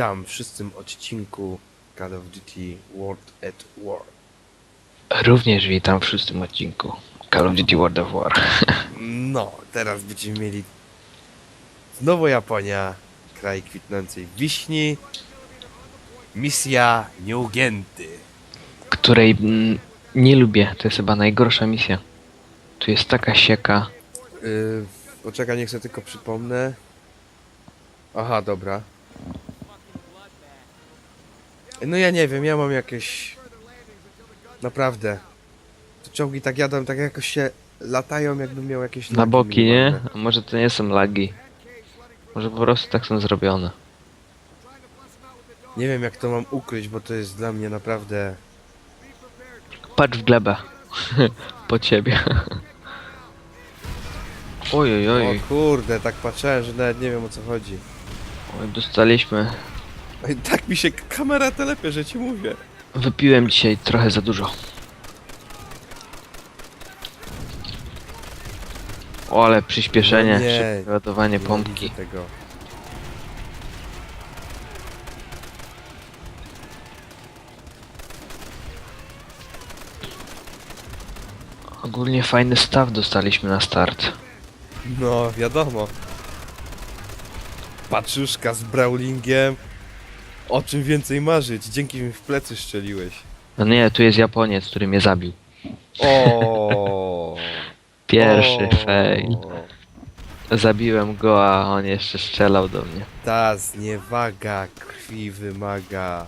Witam w szóstym odcinku Call of Duty World at War. Również witam w szóstym odcinku Call of Duty World of War. No, teraz będziemy mieli znowu Japonia, kraj kwitnącej wiśni, misja nieugięty. Której mm, nie lubię. To jest chyba najgorsza misja. Tu jest taka sieka. Yy, poczekaj, niech sobie tylko przypomnę. Aha, dobra. No ja nie wiem, ja mam jakieś... Naprawdę. Te czołgi tak jadą, tak jakoś się latają, jakbym miał jakieś... Na lagi boki, nie? minimalne. A może to nie są lagi. Może po prostu tak są zrobione. Nie wiem jak to mam ukryć, bo to jest dla mnie naprawdę... Patrz w glebę. po ciebie. oj, oj, O kurde, tak patrzyłem, że nawet nie wiem o co chodzi. oj. Dostaliśmy. Tak mi się kamera telepie, że ci mówię. Wypiłem dzisiaj trochę za dużo. O, ale przyspieszenie, No nie. szybkie ładowanie Nie pompki. widzę tego. Ogólnie fajny staw dostaliśmy na start. No, wiadomo. Paczuszka z brawlingiem. O czym więcej marzyć? Dzięki mi w plecy szczeliłeś. No nie, tu jest Japoniec, który mnie zabił. O. Pierwszy o. fail. Zabiłem go, a on jeszcze strzelał do mnie. Ta zniewaga krwi wymaga.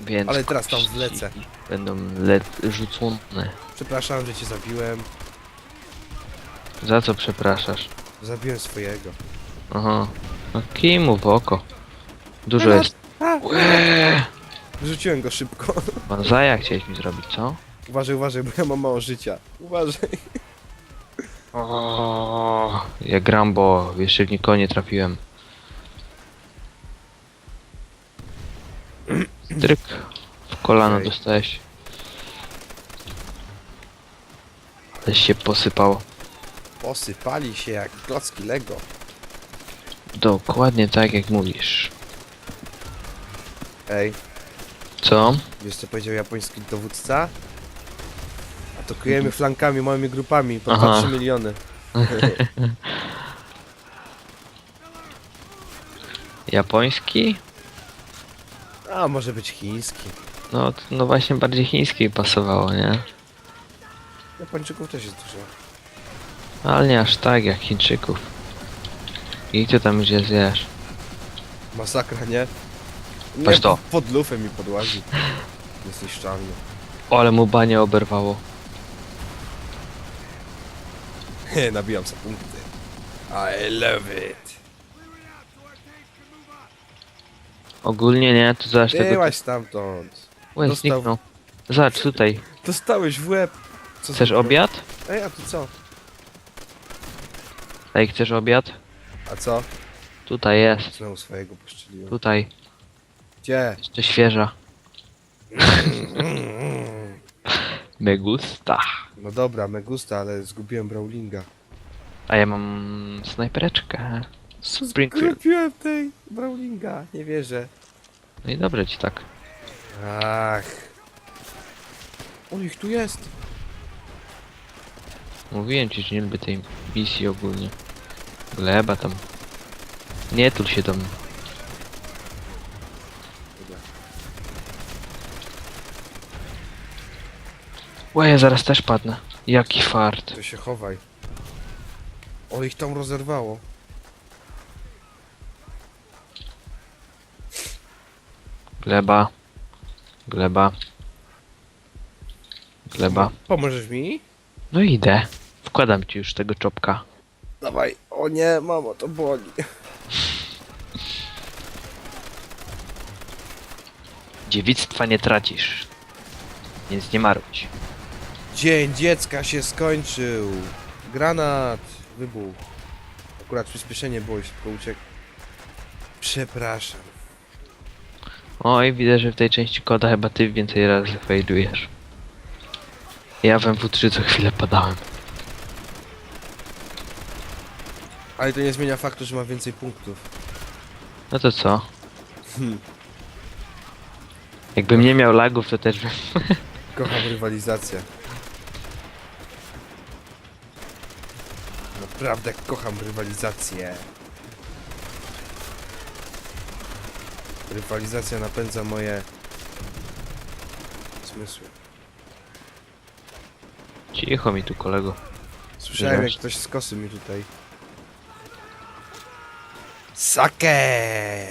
Więc Ale teraz tam kości wlecę. Będą le- rzucone. Przepraszam, że cię zabiłem. Za co przepraszasz? Zabiłem swojego. Aha. No kimu w oko. Dużo Teraz- jest. A, Łeee! Wyrzuciłem go szybko. Banzaja chciałeś mi zrobić, co? Uważaj, uważaj, bo ja mam mało życia. Uważaj. O, ja gram, bo jeszcze w nikogo nie trafiłem. Tryk. W kolano Okej. dostałeś. Ale się posypało. Posypali się jak klocki Lego. Dokładnie tak jak mówisz. Ej, Co? wiesz co powiedział japoński dowódca? Atakujemy flankami, małymi grupami, po Aha. 2-3 miliony. Japoński? A może być chiński. No, to- no właśnie bardziej chiński pasowało, nie? Japończyków też jest dużo. Ale nie aż tak jak Chińczyków. I ty tam gdzie zjesz? Masakra, nie? Patrz to. Pod lufę mi podłazi. Jest niszczalny. O, ale mu banie oberwało. He, Nabijam sobie punkty. I love it. Ogólnie nie, to zaś tego... Byłaś stamtąd. Łe, dostał- zniknął. Zobacz tutaj. Dostałeś w łeb. Co Chcesz za- obiad? Ej, a tu co? Ej, chcesz obiad? A co? Tutaj jest. Znowu swojego poszczeliłem. Tutaj. Gdzie? Jeszcze świeża. Me gusta. No dobra, me gusta, ale zgubiłem Brawlinga. A ja mam snajpereczkę. Springfield. Kupiłem tej Brawlinga, nie wierzę. No i dobrze ci tak. Ach. O, ich tu jest. Mówiłem ci, że nie lubię tej misji ogólnie. Gleba tam. Nie tul się do mnie. Dobra. Łe, ja zaraz też padnę. Jaki fart. To się chowaj. O, ich tam rozerwało. Gleba. Gleba. Gleba. Pomożesz mi? No idę. Wkładam ci już tego czopka. Dawaj. O nie, mamo, to boli. Dziewictwa nie tracisz. Więc nie marudź. Dzień dziecka się skończył. Granat. Wybuch. Akurat przyspieszenie było i szybko uciekł. Przepraszam. Oj, widzę, że w tej części koda chyba ty więcej razy failujesz. Ja w MW3 co chwilę padałem. Ale to nie zmienia faktu, że ma więcej punktów. No to co? Hmm. Jakbym nie miał lagów, to też bym... Kocham rywalizację. Naprawdę kocham rywalizację. Rywalizacja napędza moje zmysły. Cicho mi tu, kolego. Słyszałem jak ktoś z kosy mi tutaj. Sake!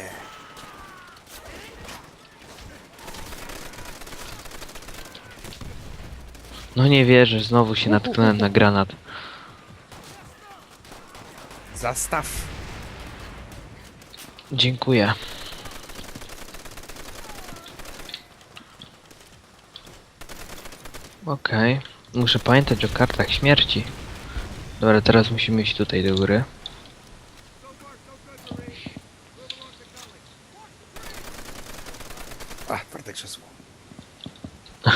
No nie wierzę, znowu się natknąłem na granat. Zastaw! Dziękuję. Okej. Muszę pamiętać o kartach śmierci. Dobra, teraz musimy iść tutaj do góry. A, twarde krzesło.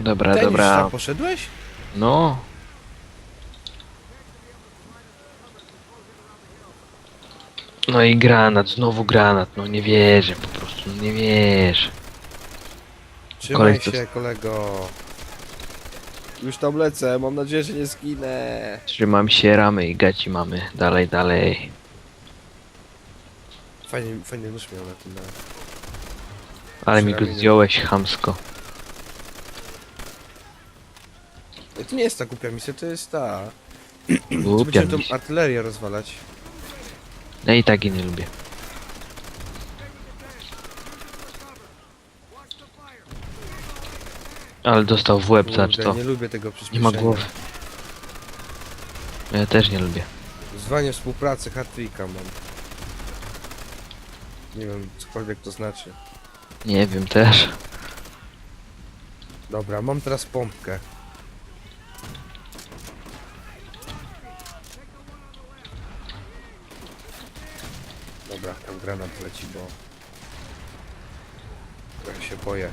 Dobra, Ten już dobra. tak poszedłeś? No. No i granat, znowu granat. No nie wierzę po prostu, no nie wierzę. Trzymaj Kolej to- się, kolego. Już tam lecę, mam nadzieję, że nie zginę. Trzymam się ramy i gaci mamy. Dalej, dalej. Fajnie, fajnie nóż miał na tym. Na... Ale mi go Przynajmniej nie- zdjąłeś chamsko. To nie jest ta głupia misja, to jest ta. Głupia Będziemy tą misja. artylerię rozwalać. Ja i tak jej nie lubię. Ale dostał w łeb za Kurde, to. nie lubię tego Nie przyspieszenia. ma głowy. Ja też nie lubię. Zwanie współpracy Hartwicka mam. Nie wiem, cokolwiek to znaczy. Nie wiem też. Dobra, mam teraz pompkę. Granat leci, bo... Trochę się boję.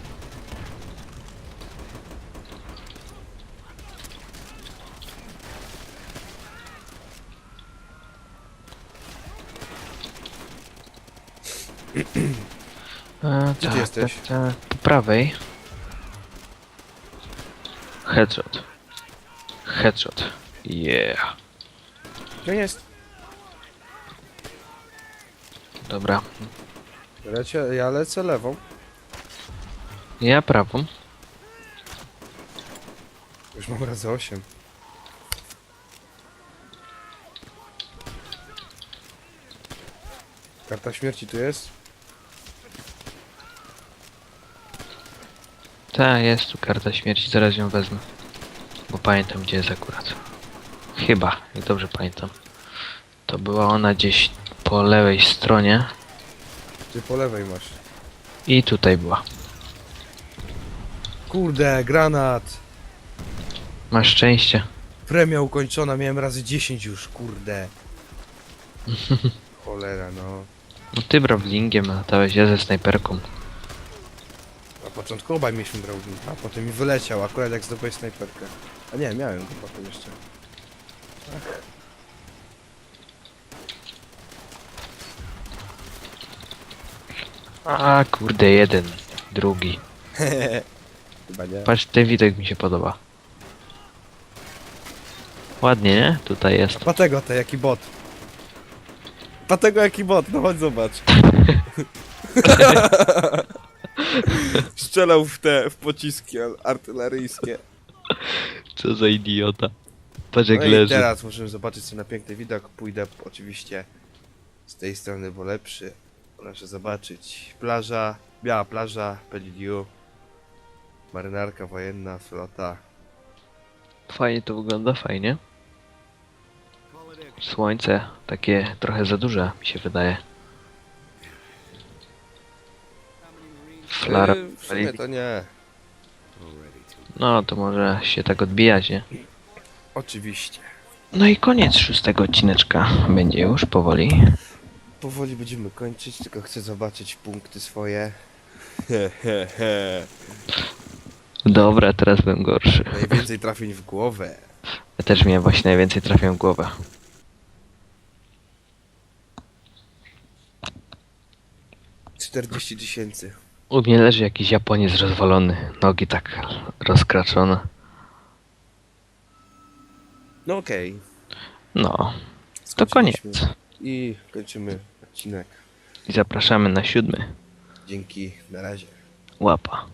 A, Gdzie ty tak, jesteś? Tak, tak. Po prawej. Headshot. Headshot. Yeah. Gdzie jest? Dobra. Lecie, ja lecę lewą. Ja prawą. Już mam razy 8. Karta śmierci tu jest? Ta, jest tu karta śmierci, zaraz ją wezmę. Bo pamiętam gdzie jest akurat. Chyba, jak dobrze pamiętam. To była ona gdzieś po lewej stronie. Ty po lewej masz. I tutaj była. Kurde, granat! Masz szczęście. Premia ukończona, miałem razy 10 już, kurde. Cholera, no. No ty brawlingiem latałeś, ja ze snajperką. Na początku obaj mieliśmy drogę, a potem mi wyleciał, akurat jak zdobyłeś snajperkę. A nie, miałem go potem jeszcze. A kurde, jeden, drugi. Chyba nie. Patrz, ten widok mi się podoba. Ładnie, nie? Tutaj jest. Patego to jaki bot. Patego jaki bot, no chodź zobacz. Strzelał w te, w pociski artyleryjskie. Co za idiota. Patrz jak No i leży. teraz możemy zobaczyć sobie na piękny widok. Pójdę oczywiście z tej strony, bo lepszy. Proszę zobaczyć. Plaża, biała plaża, Pelidiu. Marynarka wojenna, flota. Fajnie to wygląda, fajnie. Słońce takie trochę za duże mi się wydaje. Flara. Yy, w sumie to nie. No to może się tak odbijać, nie? Oczywiście. No i koniec szóstego odcineczka będzie już powoli. Powoli będziemy kończyć, tylko chcę zobaczyć punkty swoje. He, he, he. Dobra, teraz byłem gorszy. Najwięcej trafień w głowę. Ja też miałem właśnie najwięcej trafiłem w głowę. 40 tysięcy. U mnie leży jakiś Japoniec rozwalony, nogi tak rozkraczone. No okej. No, to skończyliśmy. I kończymy odcinek. I zapraszamy na siódmy. Dzięki, na razie. Łapa.